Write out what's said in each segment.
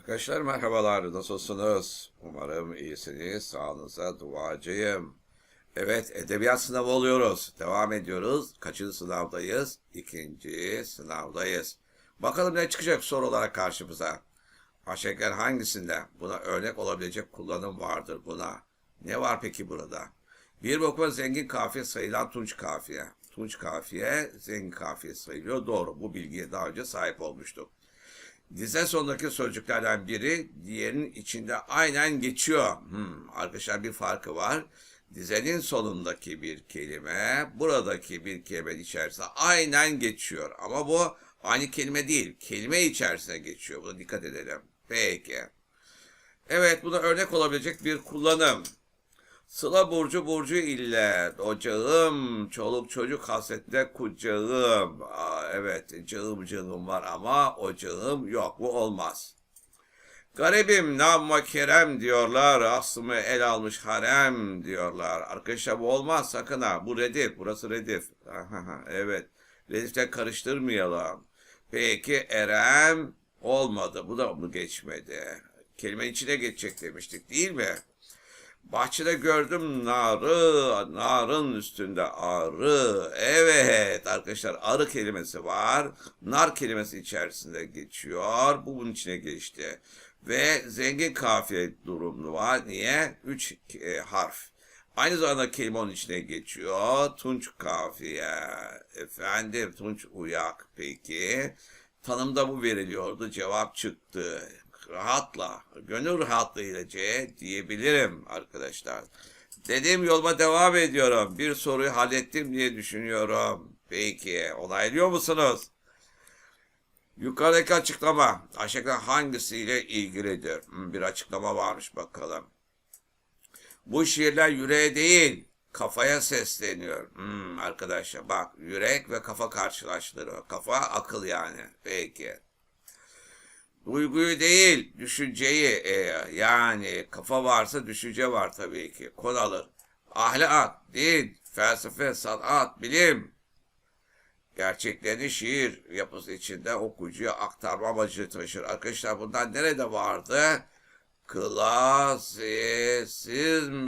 Arkadaşlar merhabalar, nasılsınız? Umarım iyisiniz, sağlığınıza duacıyım. Evet, edebiyat sınavı oluyoruz. Devam ediyoruz. Kaçıncı sınavdayız? İkinci sınavdayız. Bakalım ne çıkacak soru karşımıza. Aşağıdakiler hangisinde buna örnek olabilecek kullanım vardır buna? Ne var peki burada? Bir bakıma zengin kafiye sayılan tunç kafiye. Tunç kafiye zengin kafiye sayılıyor. Doğru. Bu bilgiye daha önce sahip olmuştuk. Dize sonundaki sözcüklerden biri diğerinin içinde aynen geçiyor. Hmm, arkadaşlar bir farkı var. Dizenin sonundaki bir kelime buradaki bir kelime içerisinde aynen geçiyor. Ama bu aynı kelime değil. Kelime içerisine geçiyor. Buna dikkat edelim. Peki. Evet buna örnek olabilecek bir kullanım. Sıla burcu burcu ile ocağım, çoluk çocuk hasretle kucağım. Aa, evet cığım cığım var ama ocağım yok bu olmaz. Garibim namma kerem diyorlar, aslımı el almış harem diyorlar. Arkadaşlar bu olmaz sakın ha, bu redif, burası redif. evet, redifte karıştırmayalım. Peki erem olmadı, bu da mı geçmedi? Kelime içine geçecek demiştik değil mi? Bahçede gördüm narı, narın üstünde arı. Evet arkadaşlar arı kelimesi var. Nar kelimesi içerisinde geçiyor. Bu bunun içine geçti. Ve zengin kafiye durumlu var. Niye? Üç e, harf. Aynı zamanda kelime onun içine geçiyor. Tunç kafiye. Efendim tunç uyak peki. Tanımda bu veriliyordu. Cevap çıktı rahatla, gönül rahatlığıyla C diyebilirim arkadaşlar. Dediğim yoluma devam ediyorum. Bir soruyu hallettim diye düşünüyorum. Peki, onaylıyor musunuz? Yukarıdaki açıklama aşağıda hangisiyle ilgilidir? Hmm, bir açıklama varmış bakalım. Bu şiirler yüreğe değil, kafaya sesleniyor. Hmm, arkadaşlar bak, yürek ve kafa karşılaştırıyor. Kafa akıl yani. Peki. Duyguyu değil, düşünceyi e, yani kafa varsa düşünce var tabii ki. Kod alır. Ahlak, din, felsefe, sanat, bilim. Gerçeklerini şiir yapısı içinde okuyucuya aktarma amacı taşır. Arkadaşlar bundan nerede vardı? Klasizm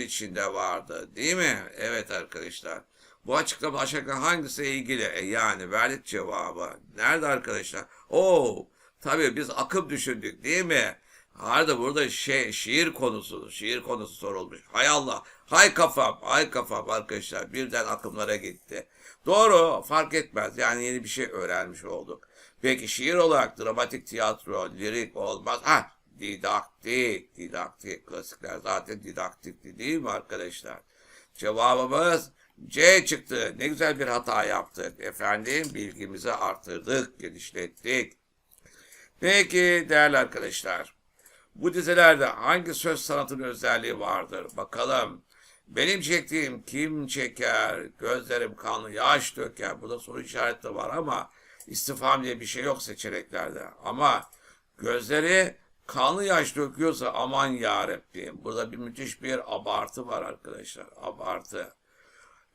içinde vardı. Değil mi? Evet arkadaşlar. Bu açıklama aşağıda hangisi ilgili? E yani verdik cevabı. Nerede arkadaşlar? Oo, Tabii biz akım düşündük değil mi? Harda burada şey, şiir konusu, şiir konusu sorulmuş. Hay Allah, hay kafam, hay kafam arkadaşlar. Birden akımlara gitti. Doğru, fark etmez. Yani yeni bir şey öğrenmiş olduk. Peki şiir olarak dramatik tiyatro, lirik olmaz. Ha, didaktik, didaktik. Klasikler zaten didaktikti değil mi arkadaşlar? Cevabımız C çıktı. Ne güzel bir hata yaptık. Efendim bilgimizi artırdık, genişlettik. Peki değerli arkadaşlar. Bu dizelerde hangi söz sanatının özelliği vardır? Bakalım. Benim çektiğim kim çeker? Gözlerim kanlı yaş döker. Burada soru işareti var ama istifam diye bir şey yok seçeneklerde. Ama gözleri kanlı yaş döküyorsa aman yarabbim. Burada bir müthiş bir abartı var arkadaşlar. Abartı.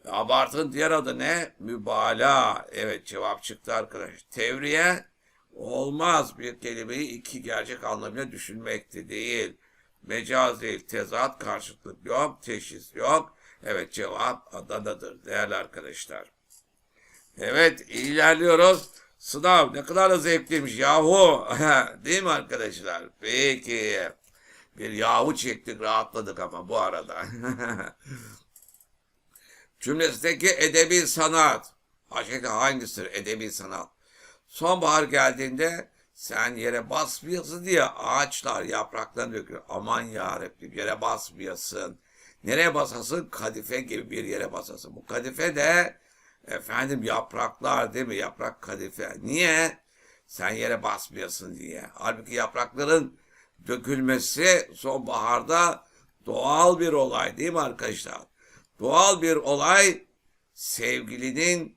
Abartının diğer adı ne? Mübalağa. Evet cevap çıktı arkadaşlar. Tevriye Olmaz bir kelimeyi iki gerçek anlamıyla düşünmekte değil. Mecaz değil, tezat, karşıtlık yok, teşhis yok. Evet cevap Adana'dır değerli arkadaşlar. Evet ilerliyoruz. Sınav ne kadar da zevkliymiş yahu. değil mi arkadaşlar? Peki. Bir yahu çektik rahatladık ama bu arada. Cümlesindeki edebi sanat. Aşağıdaki hangisidir edebi sanat? Sonbahar geldiğinde sen yere basmıyorsun diye ağaçlar yapraklarını döküyor. Aman yarabbim yere basmıyorsun. Nereye basasın? Kadife gibi bir yere basasın. Bu kadife de efendim yapraklar değil mi? Yaprak kadife. Niye? Sen yere basmıyorsun diye. Halbuki yaprakların dökülmesi sonbaharda doğal bir olay değil mi arkadaşlar? Doğal bir olay sevgilinin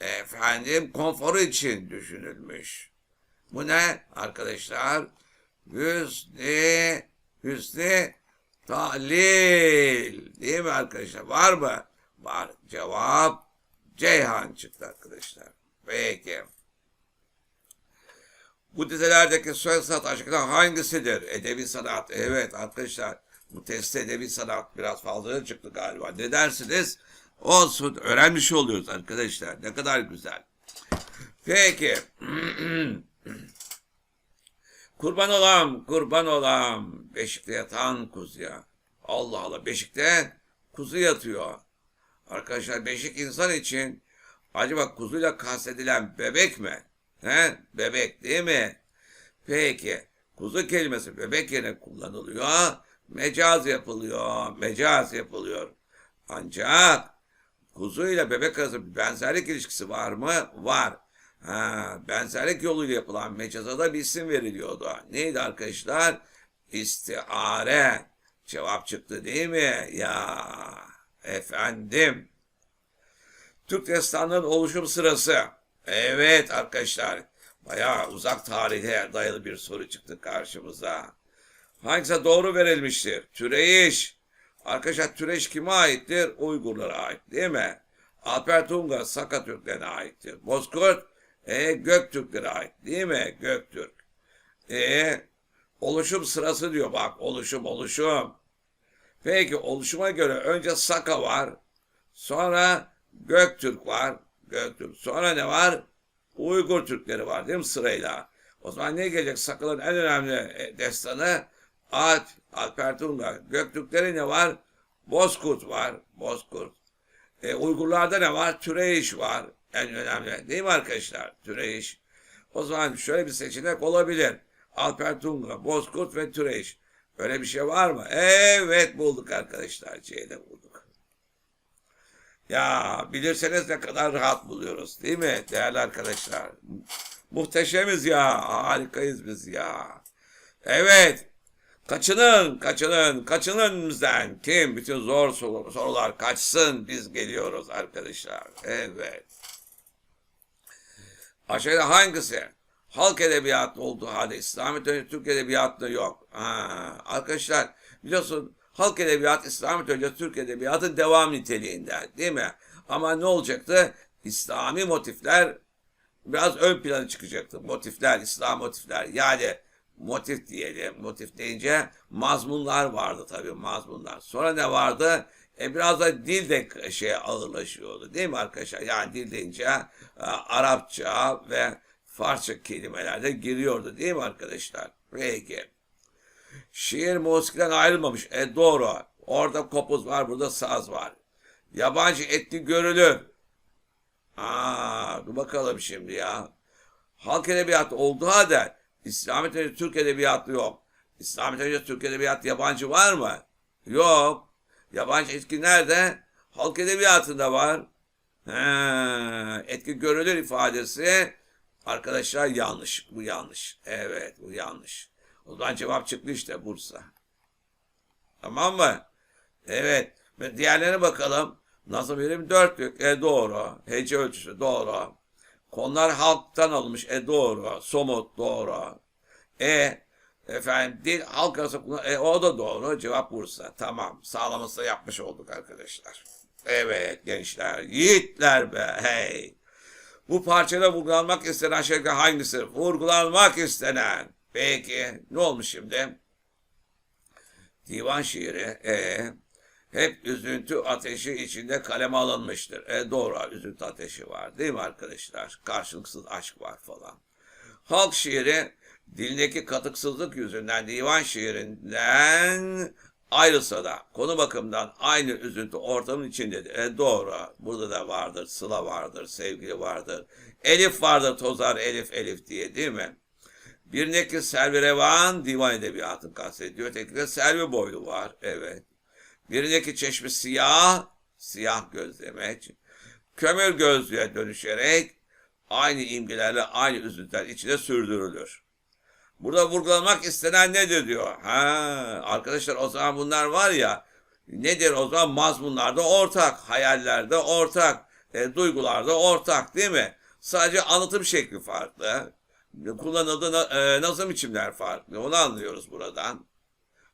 efendim konforu için düşünülmüş. Bu ne arkadaşlar? Hüsnü, hüsnü tahlil. Değil mi arkadaşlar? Var mı? Var. Cevap Ceyhan çıktı arkadaşlar. Peki. Bu dizelerdeki söz sanat aşkına hangisidir? Edebi sanat. Evet arkadaşlar bu testte edebi sanat biraz fazla çıktı galiba. Ne dersiniz? Olsun öğrenmiş oluyoruz arkadaşlar. Ne kadar güzel. Peki. kurban olam, kurban olam. Beşikte yatan kuzuya. Allah Allah beşikte kuzu yatıyor. Arkadaşlar beşik insan için acaba kuzuyla kastedilen bebek mi? He? Bebek değil mi? Peki. Kuzu kelimesi bebek yerine kullanılıyor. Mecaz yapılıyor. Mecaz yapılıyor. Ancak kuzu ile bebek arasında bir benzerlik ilişkisi var mı? Var. Ha, benzerlik yoluyla yapılan mecaza da bir isim veriliyordu. Neydi arkadaşlar? İstiare. Cevap çıktı değil mi? Ya efendim. Türk destanının oluşum sırası. Evet arkadaşlar. Bayağı uzak tarihe dayalı bir soru çıktı karşımıza. Hangisi doğru verilmiştir? Türeyiş. Arkadaşlar Türeyiş kime aittir? Uygurlara ait değil mi? Alper Tunga Saka Türklerine aittir. Bozkurt e, Göktürklere ait değil mi? Göktürk. E, oluşum sırası diyor bak oluşum oluşum. Peki oluşuma göre önce Saka var. Sonra Göktürk var. Göktürk. Sonra ne var? Uygur Türkleri var değil mi sırayla? O zaman ne gelecek? Sakaların en önemli e, destanı Alp, Alper Tunga. Göktürkleri ne var? Bozkurt var. Bozkurt. E, Uygurlarda ne var? Türeyiş var. En önemli. Değil mi arkadaşlar? Türeyiş. O zaman şöyle bir seçenek olabilir. Alper Tunga, Bozkurt ve Türeyiş. Öyle bir şey var mı? Evet bulduk arkadaşlar. C'de bulduk. Ya bilirseniz ne kadar rahat buluyoruz değil mi değerli arkadaşlar? Muhteşemiz ya. Harikayız biz ya. Evet. Kaçının, kaçının, kaçının bizden. Kim? Bütün zor sor- sorular kaçsın. Biz geliyoruz arkadaşlar. Evet. Aşağıda hangisi? Halk edebiyatı olduğu halde İslamiyet önce Türk edebiyatı yok. Ha, arkadaşlar biliyorsun halk edebiyatı İslamiyet önce Türk edebiyatı devam niteliğinde değil mi? Ama ne olacaktı? İslami motifler biraz ön plana çıkacaktı. Motifler, İslam motifler. Yani motif diyelim. Motif deyince mazmunlar vardı tabii mazmunlar. Sonra ne vardı? E biraz da dil de şey ağırlaşıyordu değil mi arkadaşlar? Yani dil deyince e, Arapça ve Farsça kelimeler de giriyordu değil mi arkadaşlar? Peki. Şiir musikiden ayrılmamış. E doğru. Orada kopuz var, burada saz var. Yabancı etki görülür. Aa, dur bakalım şimdi ya. Halk edebiyatı olduğu halde İslamiyet önce Türk edebiyatı yok. İslamiyet önce Türk edebiyatı yabancı var mı? Yok. Yabancı etki nerede? Halk edebiyatında var. He, etki görülür ifadesi arkadaşlar yanlış. Bu yanlış. Evet bu yanlış. O zaman cevap çıktı işte Bursa. Tamam mı? Evet. Ve diğerlerine bakalım. Nasıl birim? Dörtlük. E doğru. Hece ölçüsü doğru. Konular halktan alınmış. E doğru. Somut doğru. E efendim dil halk arası E o da doğru. Cevap Bursa. Tamam. Sağlaması yapmış olduk arkadaşlar. Evet gençler. Yiğitler be. Hey. Bu parçada vurgulanmak istenen şey hangisi? Vurgulanmak istenen. Peki. Ne olmuş şimdi? Divan şiiri. E, hep üzüntü ateşi içinde kaleme alınmıştır. E doğru üzüntü ateşi var değil mi arkadaşlar? Karşılıksız aşk var falan. Halk şiiri dilindeki katıksızlık yüzünden divan şiirinden ayrılsa da konu bakımından aynı üzüntü ortamın içindedir. E doğru. Burada da vardır. Sıla vardır. Sevgili vardır. Elif vardır. Tozar Elif Elif diye değil mi? Birindeki Selvi Revan divan edebiyatını kastediyor. Ötekinde Selvi Boylu var. Evet. Birindeki çeşme siyah, siyah göz demek. Kömür gözlüğe dönüşerek aynı imgelerle aynı üzüntüler içine sürdürülür. Burada vurgulamak istenen nedir diyor. Ha, arkadaşlar o zaman bunlar var ya nedir o zaman mazmunlarda ortak, hayallerde ortak, e, duygularda ortak değil mi? Sadece anlatım şekli farklı. Kullanıldığı e, nazım biçimler farklı. Onu anlıyoruz buradan.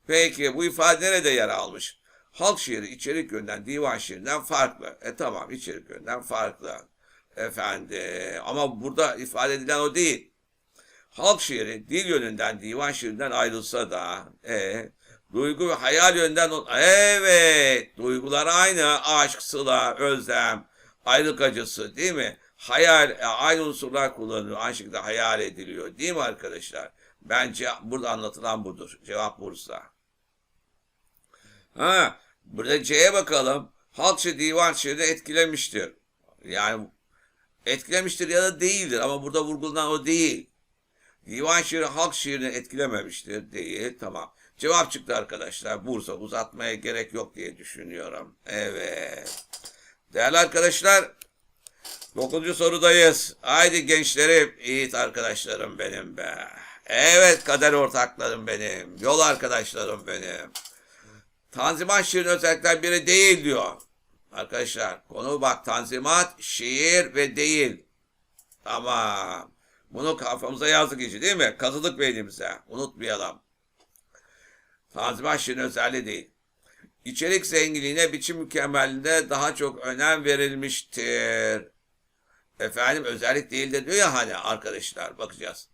Peki bu ifade nerede yer almış? Halk şiiri içerik yönden divan şiirinden farklı. E tamam içerik yönden farklı. Efendi ama burada ifade edilen o değil. halk şiiri dil yönünden divan şiirinden ayrılsa da e, duygu ve hayal yönünden o- evet duygular aynı aşk, sıla, özlem, ayrılık acısı değil mi? Hayal e, aynı unsurlar kullanılıyor. Aynı şekilde hayal ediliyor değil mi arkadaşlar? Bence burada anlatılan budur. Cevap Bursa. Ha, burada C'ye bakalım. Halkçı divan şiirini etkilemiştir. Yani etkilemiştir ya da değildir ama burada vurgulanan o değil. Divan şiiri halk şiirini etkilememiştir. Değil. Tamam. Cevap çıktı arkadaşlar. Bursa uzatmaya gerek yok diye düşünüyorum. Evet. Değerli arkadaşlar. Dokuzuncu sorudayız. Haydi gençlerim, yiğit arkadaşlarım benim be. Evet kader ortaklarım benim. Yol arkadaşlarım benim. Tanzimat şiirin özellikler biri değil diyor. Arkadaşlar konu bak tanzimat, şiir ve değil. Tamam. Bunu kafamıza yazdık işi değil mi? Kazıdık beynimize. Unutmayalım. Tanzimat şiirin özelliği değil. İçerik zenginliğine, biçim mükemmelliğine daha çok önem verilmiştir. Efendim özellik değil de diyor ya hani arkadaşlar bakacağız.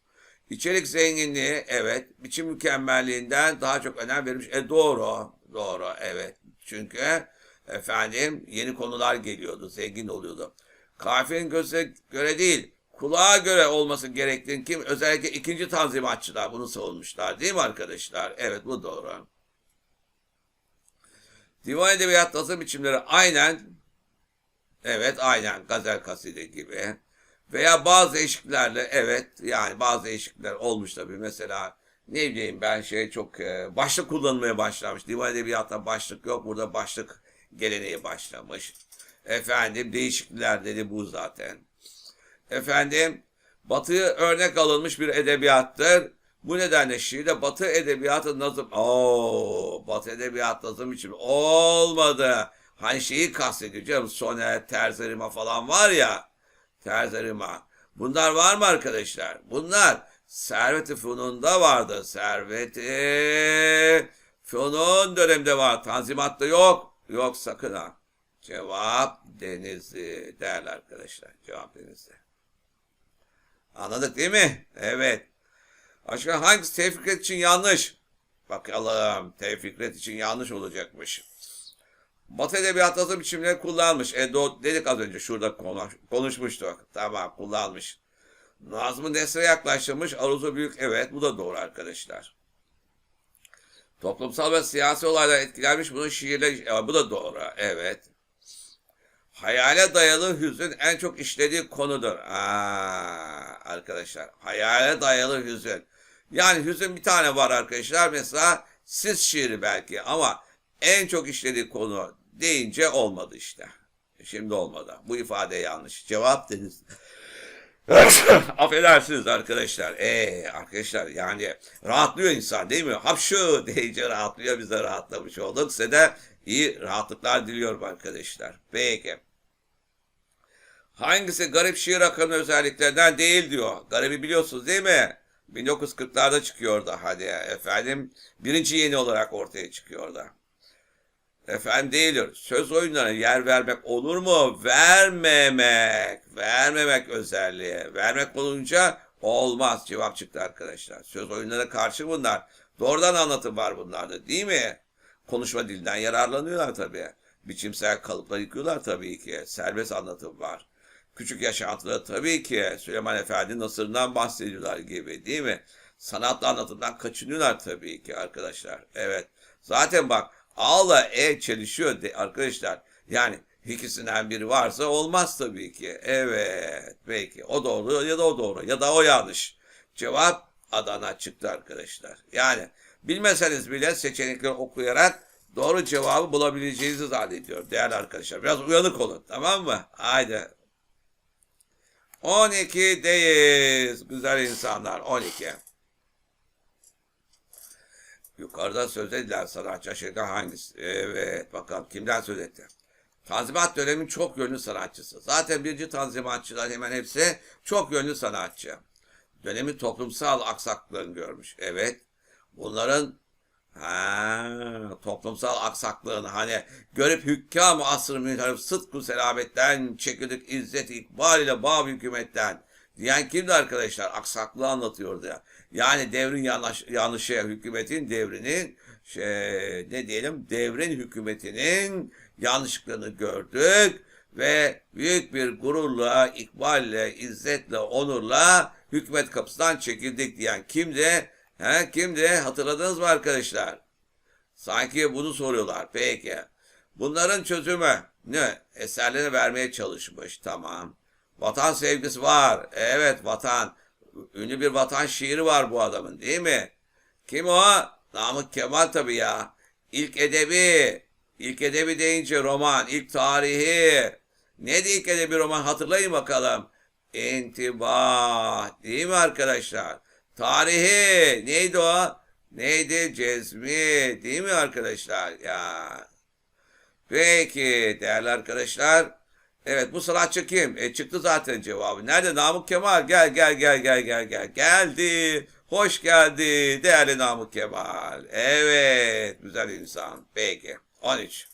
İçerik zenginliği evet, biçim mükemmelliğinden daha çok önem verilmiş. E doğru, doğru evet. Çünkü efendim yeni konular geliyordu, zengin oluyordu. Kafiyenin göze göre değil, kulağa göre olması gerektiğini kim? Özellikle ikinci tanzimatçılar bunu savunmuşlar değil mi arkadaşlar? Evet bu doğru. Divan edebiyat tasarım biçimleri aynen Evet aynen gazel kaside gibi. Veya bazı değişikliklerle evet yani bazı değişiklikler olmuş tabii. Mesela ne bileyim ben şey çok e, başlık kullanmaya başlamış. Divan edebiyatta başlık yok. Burada başlık geleneği başlamış. Efendim değişiklikler dedi bu zaten. Efendim Batı örnek alınmış bir edebiyattır. Bu nedenle şiirde Batı edebiyatı nazım... Oo, Batı edebiyat nazım için olmadı. Hani şeyi kastediyor canım sonet, terzerima falan var ya. Terzerima. Bunlar var mı arkadaşlar? Bunlar Servet-i Fünun'da vardı. Servet-i Fünun döneminde var. Tanzimat'ta yok. Yok sakın ha. Cevap Denizli değerli arkadaşlar. Cevap Denizli. Anladık değil mi? Evet. Başka hangisi Tevfikret için yanlış? Bakalım. Tevfikret için yanlış olacakmış. Batı edebiyat yazım biçimleri kullanmış. E dedik az önce şurada konuş, konuşmuştuk. Tamam kullanmış. Nazım Nesre yaklaştırmış. Aruzu büyük. Evet bu da doğru arkadaşlar. Toplumsal ve siyasi olaylar etkilenmiş. Bunun şiirle e, bu da doğru. Evet. Hayale dayalı hüzün en çok işlediği konudur. Aa, arkadaşlar hayale dayalı hüzün. Yani hüzün bir tane var arkadaşlar. Mesela siz şiiri belki ama en çok işlediği konu deyince olmadı işte. Şimdi olmadı. Bu ifade yanlış. Cevap deniz. Affedersiniz arkadaşlar. Ee, arkadaşlar yani rahatlıyor insan değil mi? Hapşu deyince rahatlıyor. Biz de rahatlamış olduk. Size de iyi rahatlıklar diliyorum arkadaşlar. Peki. Hangisi garip şiir akımı özelliklerinden değil diyor. Garibi biliyorsunuz değil mi? 1940'larda çıkıyordu hadi efendim. Birinci yeni olarak ortaya çıkıyordu. Efendim değildir. Söz oyunlarına yer vermek olur mu? Vermemek. Vermemek özelliği. Vermek olunca olmaz. Cevap çıktı arkadaşlar. Söz oyunlarına karşı bunlar. Doğrudan anlatım var bunlarda değil mi? Konuşma dilinden yararlanıyorlar tabii. Biçimsel kalıplar yıkıyorlar tabii ki. Serbest anlatım var. Küçük yaşantıları tabii ki Süleyman Efendi Nasır'ından bahsediyorlar gibi değil mi? Sanatlı anlatımdan kaçınıyorlar tabii ki arkadaşlar. Evet. Zaten bak A'la E çelişiyor de, arkadaşlar. Yani ikisinden biri varsa olmaz tabii ki. Evet. Peki. O doğru ya da o doğru ya da o yanlış. Cevap Adana çıktı arkadaşlar. Yani bilmeseniz bile seçenekleri okuyarak doğru cevabı bulabileceğinizi zannediyorum değerli arkadaşlar. Biraz uyanık olun tamam mı? Haydi. 12'deyiz. Güzel insanlar 12. Yukarıda söz edilen sanatçı aşağıda hangisi? Evet bakalım kimden söz etti? Tanzimat dönemin çok yönlü sanatçısı. Zaten birinci tanzimatçılar hemen hepsi çok yönlü sanatçı. Dönemin toplumsal aksaklıklarını görmüş. Evet. Bunların ha, toplumsal aksaklığını hani görüp hükkam-ı asr-ı müharip sıdkı selametten çekildik izzet ikbal ile bab hükümetten Diyen kimdi arkadaşlar? Aksaklığı anlatıyordu ya. Yani devrin yanlış, yanlışı, hükümetin devrinin, şey, ne diyelim, devrin hükümetinin yanlışlıklarını gördük ve büyük bir gururla, ikballe, izzetle, onurla hükümet kapısından çekildik diyen kimdi? He, kimdi? Hatırladınız mı arkadaşlar? Sanki bunu soruyorlar. Peki. Bunların çözümü ne? Eserlerini vermeye çalışmış. Tamam. Vatan sevgisi var. Evet vatan. Ünlü bir vatan şiiri var bu adamın değil mi? Kim o? Namık Kemal tabii ya. İlk edebi. İlk edebi deyince roman. ilk tarihi. Neydi ilk edebi roman? Hatırlayın bakalım. İntibah. Değil mi arkadaşlar? Tarihi. Neydi o? Neydi? Cezmi. Değil mi arkadaşlar? Ya. Peki değerli arkadaşlar. Evet bu sanatçı kim? E, çıktı zaten cevabı. Nerede? Namık Kemal. Gel gel gel gel gel gel. Geldi. Hoş geldi değerli Namık Kemal. Evet güzel insan. Peki 13.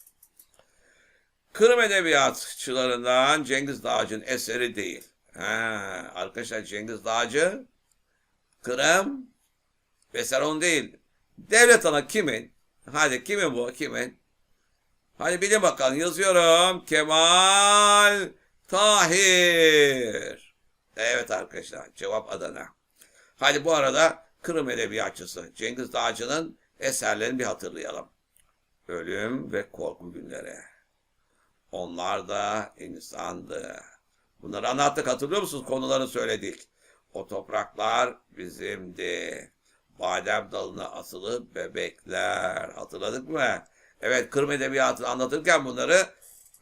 Kırım edebiyatçılarından Cengiz Dağcı'nın eseri değil. Ha, arkadaşlar Cengiz Dağcı Kırım eser onun değil. Devlet ana kimin? Hadi kimin bu? Kimin? Hadi bilin bakalım yazıyorum. Kemal Tahir. Evet arkadaşlar cevap Adana. Hadi bu arada Kırım Edebiyatçısı Cengiz Dağcı'nın eserlerini bir hatırlayalım. Ölüm ve korku günleri. Onlar da insandı. Bunları anlattık hatırlıyor musunuz? Konularını söyledik. O topraklar bizimdi. Badem dalına asılı bebekler. Hatırladık mı? Evet Kırım Edebiyatı'nı anlatırken bunları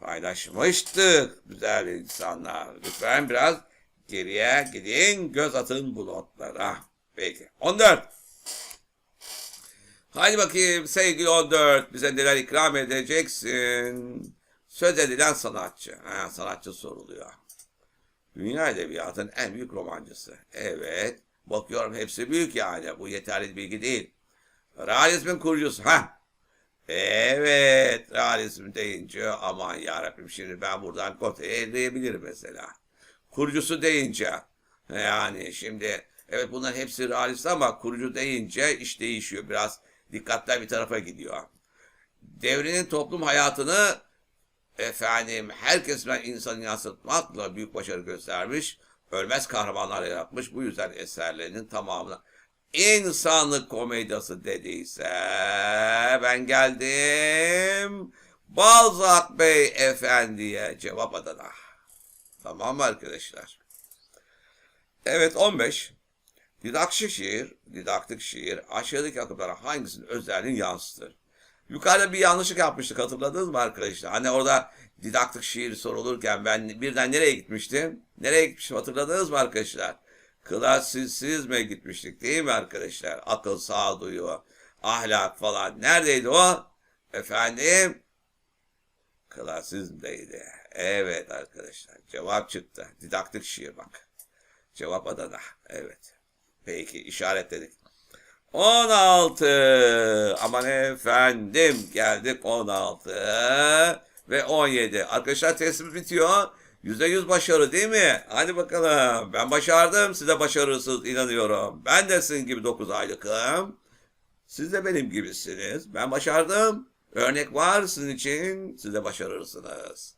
paylaşmıştık. Güzel insanlar. Lütfen biraz geriye gidin. Göz atın bu notlara. Peki. 14. Hadi bakayım sevgili 14. Bize neler ikram edeceksin? Söz edilen sanatçı. Ha, sanatçı soruluyor. Dünya Edebiyatı'nın en büyük romancısı. Evet. Bakıyorum hepsi büyük yani. Bu yeterli bilgi değil. Realizmin kurucusu. Ha. Evet. Realizm deyince aman yarabbim şimdi ben buradan kotayı elleyebilirim mesela. Kurucusu deyince. Yani şimdi evet bunların hepsi realist ama kurucu deyince iş değişiyor. Biraz dikkatler bir tarafa gidiyor. Devrinin toplum hayatını efendim herkesinden insanı yansıtmakla büyük başarı göstermiş. Ölmez kahramanlar yaratmış. Bu yüzden eserlerinin tamamını insanlık komedyası dediyse ben geldim Balzac Bey Efendi'ye cevap adına. Tamam mı arkadaşlar? Evet 15. Didaktik şiir, didaktik şiir aşağıdaki akımlara hangisinin özelliğini yansıtır? Yukarıda bir yanlışlık yapmıştık hatırladınız mı arkadaşlar? Hani orada didaktik şiir sorulurken ben birden nereye gitmiştim? Nereye gitmiştim hatırladınız mı arkadaşlar? Klasisizme gitmiştik değil mi arkadaşlar? Akıl, sağduyu, ahlak falan. Neredeydi o? Efendim? Klasizmdeydi. Evet arkadaşlar. Cevap çıktı. Didaktik şiir bak. Cevap Adana. Evet. Peki işaretledik. 16. Aman efendim geldik 16 ve 17. Arkadaşlar testimiz bitiyor. %100 başarı değil mi? Hadi bakalım. Ben başardım. Size başarısız inanıyorum. Ben de sizin gibi 9 aylıkım. Siz de benim gibisiniz. Ben başardım. Örnek var sizin için. Siz de başarırsınız.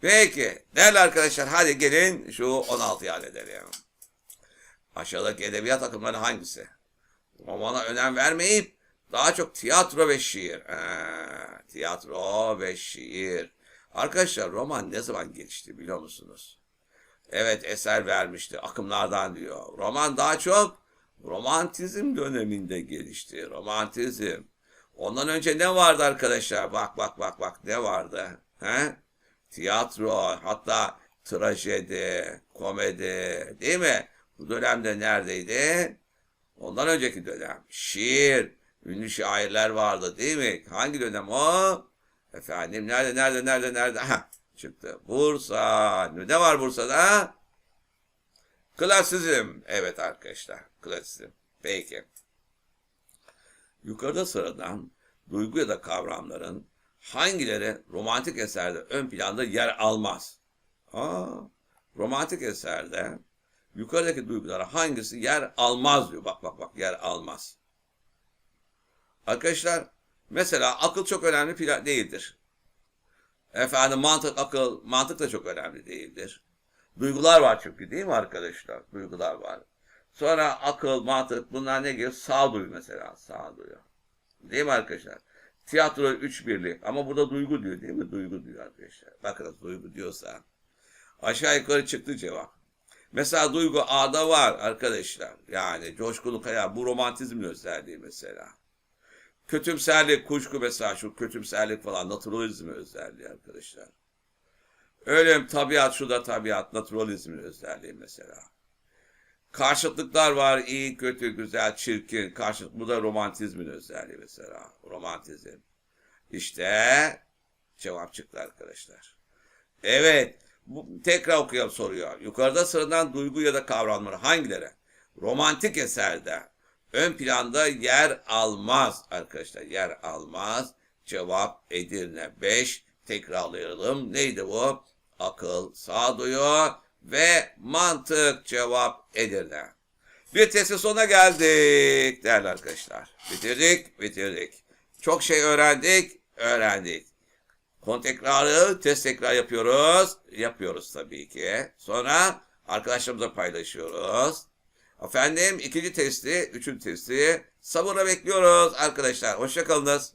Peki. Değerli arkadaşlar hadi gelin şu 16'yı halledelim. Aşağıdaki edebiyat akımları hangisi? Romana önem vermeyip daha çok tiyatro ve şiir. Ee, tiyatro ve şiir. Arkadaşlar roman ne zaman gelişti biliyor musunuz? Evet eser vermişti akımlardan diyor. Roman daha çok romantizm döneminde gelişti. Romantizm. Ondan önce ne vardı arkadaşlar? Bak bak bak bak ne vardı? He? Tiyatro hatta trajedi, komedi değil mi? Bu dönemde neredeydi? Ondan önceki dönem. Şiir, ünlü şairler vardı değil mi? Hangi dönem o? Efendim nerede nerede nerede nerede? Ha çıktı. Bursa. Ne var Bursa'da? Klasizm. Evet arkadaşlar. Klasizm. Peki. Yukarıda sıradan duygu ya da kavramların hangileri romantik eserde ön planda yer almaz? Aa, romantik eserde yukarıdaki duygulara hangisi yer almaz diyor. Bak bak bak yer almaz. Arkadaşlar mesela akıl çok önemli değildir. Efendim mantık, akıl, mantık da çok önemli değildir. Duygular var çünkü değil mi arkadaşlar? Duygular var. Sonra akıl, mantık bunlar ne geliyor? Sağduyu mesela. Sağduyu. Değil mi arkadaşlar? Tiyatro üç birlik. Ama burada duygu diyor değil mi? Duygu diyor arkadaşlar. Bakınız duygu diyorsa. Aşağı yukarı çıktı cevap. Mesela duygu A'da var arkadaşlar. Yani coşkuluk hayal. Bu romantizmin özelliği mesela. Kötümserlik, kuşku mesela şu kötümserlik falan naturalizmin özelliği arkadaşlar. Ölüm, tabiat, şu da tabiat, naturalizmin özelliği mesela. Karşıtlıklar var, iyi, kötü, güzel, çirkin, karşıt. Bu da romantizmin özelliği mesela. Romantizm. İşte cevap çıktı arkadaşlar. Evet, bu, tekrar okuyalım soruyor. Yukarıda sıradan duygu ya da kavramları hangileri? Romantik eserde ön planda yer almaz arkadaşlar. Yer almaz. Cevap Edirne 5. Tekrarlayalım. Neydi bu? Akıl, sağduyu ve mantık cevap Edirne. Bir testin sonuna geldik değerli arkadaşlar. Bitirdik, bitirdik. Çok şey öğrendik, öğrendik. Konu tekrarı, test tekrar yapıyoruz. Yapıyoruz tabii ki. Sonra arkadaşlarımıza paylaşıyoruz. Efendim ikinci testi, üçüncü testi sabırla bekliyoruz arkadaşlar. Hoşçakalınız.